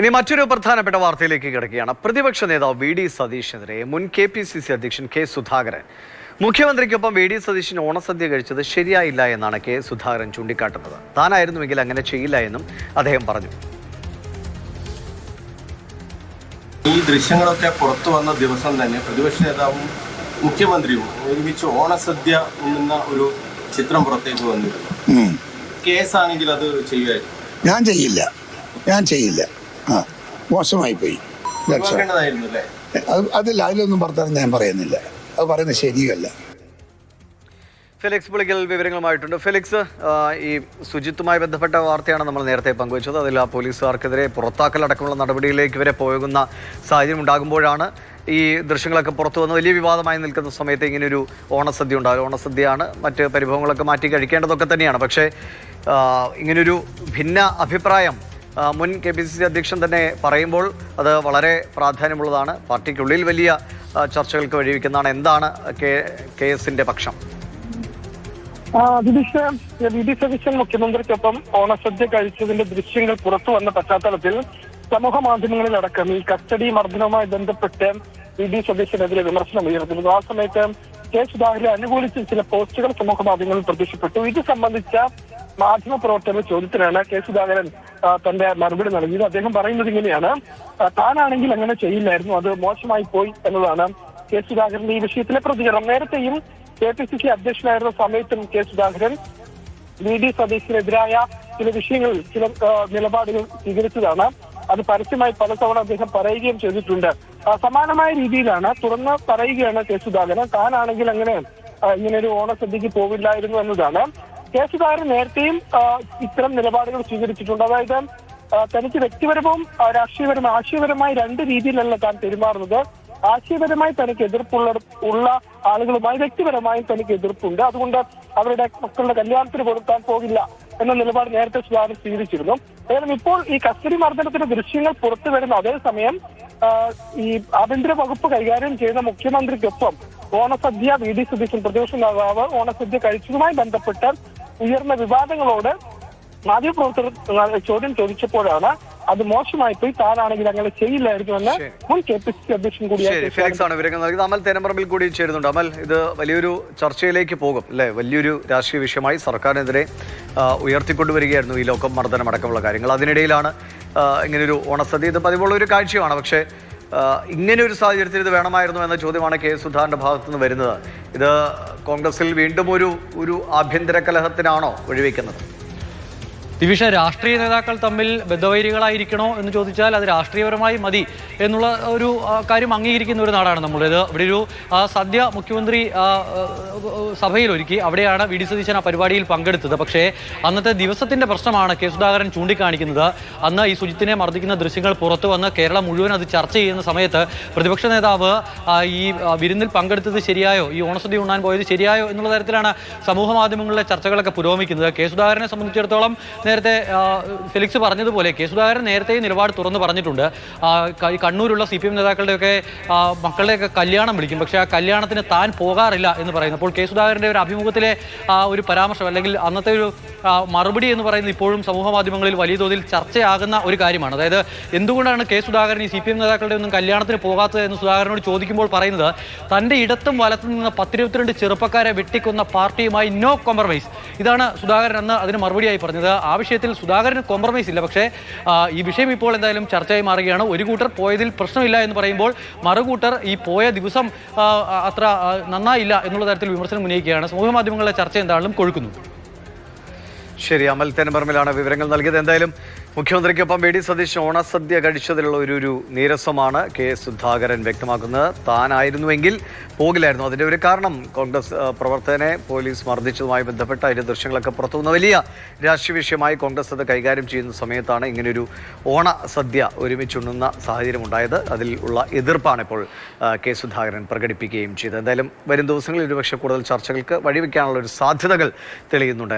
ഇനി മറ്റൊരു പ്രധാനപ്പെട്ട വാർത്തയിലേക്ക് കിടക്കുകയാണ്. പ്രതിപക്ഷ നേതാവ് വി ഡി സതീഷിനെതിരെ മുൻ കെ പി സി സി അധ്യക്ഷൻ കെ സുധാകരൻ. മുഖ്യമന്ത്രിക്കൊപ്പം വി ഡി സതീശൻ ഓണസദ്യ കഴിച്ചത് ശരിയായില്ല എന്നാണ് കെ സുധാകരൻ ചൂണ്ടിക്കാട്ടുന്നത്. താനായിരുന്നുവെങ്കിൽ അങ്ങനെ ചെയ്യില്ല എന്നും അദ്ദേഹം പറഞ്ഞു. ഈ ദൃശ്യങ്ങളൊക്കെ പുറത്തു വന്ന ദിവസം തന്നെ പ്രതിപക്ഷ നേതാവും മുഖ്യമന്ത്രിയും ഒരുമിച്ച് ഓണസദ്യ ഉണ്ണുന്ന ഒരു ചിത്രം പുറത്തേക്ക് വന്നിരുന്നു. കേസാണെങ്കിൽ അത് ചെയ്യുമായിരുന്നു. ഞാൻ ചെയ്യില്ല. ഞാൻ ചെയ്യില്ല. മോശമായി പോയി. അത് അതില്ല അതിലൊന്നും പറഞ്ഞാൽ ഞാൻ പറയുന്നില്ല. അത് പറയുന്നത് ശരിയല്ല. ഫെലിക്സ് പുളിക്കൽ വിവരങ്ങളുമായിട്ടുണ്ട്. ഫെലിക്സ് ഈ ശുചിത്വമായി ബന്ധപ്പെട്ട വാർത്തയാണ് നമ്മൾ നേരത്തെ പങ്കുവച്ചത്. അതിൽ ആ പോലീസുകാർക്കെതിരെ പുറത്താക്കലടക്കമുള്ള നടപടിയിലേക്ക് വരെ പോകുന്ന സാഹചര്യം ഉണ്ടാകുമ്പോഴാണ് ഈ ദൃശ്യങ്ങളൊക്കെ പുറത്തു വന്ന് വലിയ വിവാദമായി നിൽക്കുന്ന സമയത്ത് ഇങ്ങനെയൊരു ഓണസദ്യ ഉണ്ടാകും. ഓണസദ്യയാണ് മറ്റ് പരിഭവങ്ങളൊക്കെ മാറ്റി കഴിക്കേണ്ടതൊക്കെ തന്നെയാണ്. പക്ഷേ ഇങ്ങനൊരു ഭിന്ന അഭിപ്രായം മുൻ കെ പി സി സി അധ്യക്ഷൻ തന്നെ പറയുമ്പോൾ അത് വളരെ പ്രാധാന്യമുള്ളതാണ്. പാർട്ടിക്കുള്ളിൽ വലിയ ചർച്ചകൾക്ക് വഴിവെക്കുന്നതാണ്. എന്താണ് കെ കെ എസിന്റെ പക്ഷം? മുഖ്യമന്ത്രിക്കൊപ്പം ഓണസദ്യ കഴിച്ചതിന്റെ ദൃശ്യങ്ങൾ പുറത്തു വന്ന പശ്ചാത്തലത്തിൽ സമൂഹ മാധ്യമങ്ങളിലടക്കം ഈ കസ്റ്റഡി മർദ്ദനവുമായി ബന്ധപ്പെട്ട് വി ഡി സതീശനെതിരെ വിമർശനം ഉയർന്നിരുന്നു. ആ സമയത്ത് കെ സുധാകരനെ അനുകൂലിച്ച് ചില പോസ്റ്റുകൾ സമൂഹ മാധ്യമങ്ങളിൽ പ്രത്യക്ഷപ്പെട്ടു. ഇത് സംബന്ധിച്ച മാധ്യമ പ്രവർത്തകരുടെ ചോദ്യത്തിനാണ് കെ സുധാകരൻ തന്റെ മറുപടി നൽകിയത്. അദ്ദേഹം പറയുന്നത് ഇങ്ങനെയാണ് താനാണെങ്കിൽ അങ്ങനെ ചെയ്യില്ലായിരുന്നു അത് മോശമായി പോയി എന്നതാണ് കെ സുധാകരന്റെ ഈ വിഷയത്തിലെ പ്രതികരണം. നേരത്തെയും കെ പി സി സി അധ്യക്ഷനായിരുന്ന സമയത്തും കെ സുധാകരൻ വി ഡി സതീശിനെതിരായ ചില വിഷയങ്ങളിൽ ചില നിലപാടുകൾ സ്വീകരിച്ചതാണ്. അത് പരസ്യമായി പലതവണ അദ്ദേഹം പറയുകയും ചെയ്തിട്ടുണ്ട്. സമാനമായ രീതിയിലാണ് തുറന്ന് പറയുകയാണ് കെ സുധാകരൻ. താനാണെങ്കിൽ അങ്ങനെ ഇങ്ങനെ ഒരു ഓണസദ്യക്ക് പോവില്ലായിരുന്നു എന്നതാണ്. കെ സുധാകരൻ നേരത്തെയും ഇത്തരം നിലപാടുകൾ സ്വീകരിച്ചിട്ടുണ്ട്. അതായത് തനിക്ക് വ്യക്തിപരവും രാഷ്ട്രീയപരവും ആശയപരമായി രണ്ട് രീതിയിലല്ല താൻ പെരുമാറുന്നത്. ആശയപരമായി തനിക്ക് എതിർപ്പുള്ള ഉള്ള ആളുകളുമായി വ്യക്തിപരമായും തനിക്ക് എതിർപ്പുണ്ട്. അതുകൊണ്ട് അവരുടെ മക്കളുടെ കല്യാണത്തിന് കൊടുക്കാൻ പോകില്ല എന്ന നിലപാട് നേരത്തെ സുധാകരൻ സ്വീകരിച്ചിരുന്നു. ഏതായാലും ഇപ്പോൾ ഈ കസ്റ്റഡി മർദ്ദനത്തിന്റെ ദൃശ്യങ്ങൾ പുറത്തു വരുന്ന അതേസമയം ഈ ആഭ്യന്തര വകുപ്പ് കൈകാര്യം ചെയ്യുന്ന മുഖ്യമന്ത്രിക്കൊപ്പം ഓണസദ്യ വി ഡി സതീശൻ പ്രതിപക്ഷ നേതാവ് ഓണസദ്യ കഴിച്ചതുമായി ബന്ധപ്പെട്ട് ഉയർന്ന വിവാദങ്ങളോട് മാധ്യമപ്രവർത്തകർ ചോദ്യം ചോദിച്ചപ്പോഴാണ് അത് മോശമായി പോയി താനാണെങ്കിൽ അങ്ങനെ ചെയ്യില്ലായിരുന്നു എന്ന് ശരി. മുൻ കെ പി സി സി അധ്യക്ഷൻ കൂടിയാണ് ആണ് വിവരങ്ങൾ അമൽ തേനമ്പറമ്പിൽ കൂടി ചേരുന്നുണ്ട്. അമൽ ഇത് വലിയൊരു ചർച്ചയിലേക്ക് പോകും അല്ലെ? വലിയൊരു രാഷ്ട്രീയ വിഷയമായി സർക്കാരിനെതിരെ ഉയർത്തിക്കൊണ്ടുവരികയായിരുന്നു ഈ ലോകം മർദ്ദനം അടക്കമുള്ള കാര്യങ്ങൾ. അതിനിടയിലാണ് ഇങ്ങനെ ഇങ്ങനൊരു ഓണസദ്യ ഇത് പതിവുള്ള ഒരു കാഴ്ചയാണ്. പക്ഷേ ഇങ്ങനെ ഒരു സാഹചര്യത്തിൽ ഇത് വേണമായിരുന്നു എന്ന ചോദ്യമാണ് കെ സുധാകരന്റെ ഭാഗത്തു നിന്ന് വരുന്നത്. ഇത് കോൺഗ്രസിൽ വീണ്ടും ഒരു ഒരു ആഭ്യന്തര കലഹത്തിനാണോ വഴിവെക്കുന്നത് ദിവിഷ രാഷ്ട്രീയ നേതാക്കൾ തമ്മിൽ ബദ്ധവൈരികളായിരിക്കണോ എന്ന് ചോദിച്ചാൽ അത് രാഷ്ട്രീയപരമായി മതി. എന്നുള്ള ഒരു കാര്യം അംഗീകരിക്കുന്ന ഒരു നാടാണ് നമ്മുടേത് ഇവിടെ ഒരു സദ്യ മുഖ്യമന്ത്രി സഭയിൽ ഒരുക്കി അവിടെയാണ് വി ഡി സതീശൻ ആ പരിപാടിയിൽ പങ്കെടുത്തത്. പക്ഷേ അന്നത്തെ ദിവസത്തിന്റെ പ്രശ്നമാണ് കെ സുധാകരൻ ചൂണ്ടിക്കാണിക്കുന്നത്. അന്ന് ഈ സുജിത്തിനെ മർദ്ദിക്കുന്ന ദൃശ്യങ്ങൾ പുറത്തു വന്ന് കേരളം മുഴുവൻ അത് ചർച്ച ചെയ്യുന്ന സമയത്ത് പ്രതിപക്ഷ നേതാവ് ഈ വിരുന്നിൽ പങ്കെടുത്തത് ശരിയായോ? ഈ ഓണസദ്യ ഉണ്ണാൻ പോയത് ശരിയായോ? എന്നുള്ള തരത്തിലാണ് സമൂഹ മാധ്യമങ്ങളിലെ ചർച്ചകളൊക്കെ പുരോഗമിക്കുന്നത്. കെ സുധാകരനെ സംബന്ധിച്ചിടത്തോളം നേരത്തെ ഫെലിക്സ് പറഞ്ഞതുപോലെ കെ സുധാകരൻ നേരത്തെ നിലപാട് തുറന്ന് പറഞ്ഞിട്ടുണ്ട്. കണ്ണൂരുള്ള സി പി എം നേതാക്കളുടെയൊക്കെ മക്കളുടെയൊക്കെ കല്യാണം വിളിക്കും. പക്ഷേ ആ കല്യാണത്തിന് താൻ പോകാറില്ല എന്ന് പറയുന്നു. അപ്പോൾ കെ സുധാകരന്റെ ഒരു അഭിമുഖത്തിലെ ഒരു പരാമർശം അല്ലെങ്കിൽ അന്നത്തെ ഒരു മറുപടി എന്ന് പറയുന്നത് ഇപ്പോഴും സമൂഹ മാധ്യമങ്ങളിൽ വലിയ തോതിൽ ചർച്ചയാകുന്ന ഒരു കാര്യമാണ്. അതായത് എന്തുകൊണ്ടാണ് കെ സുധാകരൻ ഈ സി പി എം നേതാക്കളുടെ ഒന്നും കല്യാണത്തിന് പോകാത്തത് എന്ന് സുധാകരനോട് ചോദിക്കുമ്പോൾ പറയുന്നത് തന്റെ ഇടത്തും വലത്തും നിന്ന് പത്തിരുപത്തിരണ്ട് ചെറുപ്പക്കാരെ വെട്ടിക്കുന്ന പാർട്ടിയുമായി നോ കോംപ്രമൈസ്. ഇതാണ് സുധാകരൻ അന്ന് അതിന് മറുപടിയായി പറഞ്ഞത്. ആ വിഷയത്തിൽ സുധാകരന് കോംപ്രമൈസ് ഇല്ല. പക്ഷേ ഈ വിഷയം ഇപ്പോൾ എന്തായാലും ചർച്ചയായി മാറുകയാണ്. ഒരു കൂട്ടർ പോയതിൽ പ്രശ്നമില്ല എന്ന് പറയുമ്പോൾ മറുകൂട്ടർ ഈ പോയ ദിവസം അത്ര നന്നായില്ല എന്നുള്ള തരത്തിൽ വിമർശനം ഉന്നയിക്കുകയാണ്. സമൂഹ മാധ്യമങ്ങളിലെ ചർച്ച എന്താണെങ്കിലും കൊഴുക്കുന്നു. ശരി അമൽ തെനമ്പറമ്പിലാണ് വിവരങ്ങൾ നൽകിയത്. എന്തായാലും മുഖ്യമന്ത്രിക്കൊപ്പം വി ഡി സതീഷ് ഓണസദ്യ കഴിച്ചതിലുള്ള ഒരു ഒരു നീരസമാണ് കെ സുധാകരൻ വ്യക്തമാക്കുന്നത്. താനായിരുന്നുവെങ്കിൽ പോകില്ലായിരുന്നു. അതിന്റെ ഒരു കാരണം കോൺഗ്രസ് പ്രവർത്തകനെ പോലീസ് മർദ്ദിച്ചതുമായി ബന്ധപ്പെട്ട അതിന്റെ ദൃശ്യങ്ങളൊക്കെ പുറത്തുവന്ന വലിയ രാഷ്ട്രീയ വിഷയമായി കോൺഗ്രസ് അത് കൈകാര്യം ചെയ്യുന്ന സമയത്താണ് ഇങ്ങനൊരു ഓണസദ്യ ഒരുമിച്ചുണ്ണുന്ന സാഹചര്യം ഉണ്ടായത് അതിൽ ഉള്ള എതിർപ്പാണ് ഇപ്പോൾ കെ സുധാകരൻ പ്രകടിപ്പിക്കുകയും ചെയ്തത്. എന്തായാലും വരും ദിവസങ്ങളിൽ ഒരുപക്ഷെ കൂടുതൽ ചർച്ചകൾക്ക് വഴിവെക്കാനുള്ള ഒരു സാധ്യതകൾ തെളിയുന്നുണ്ട്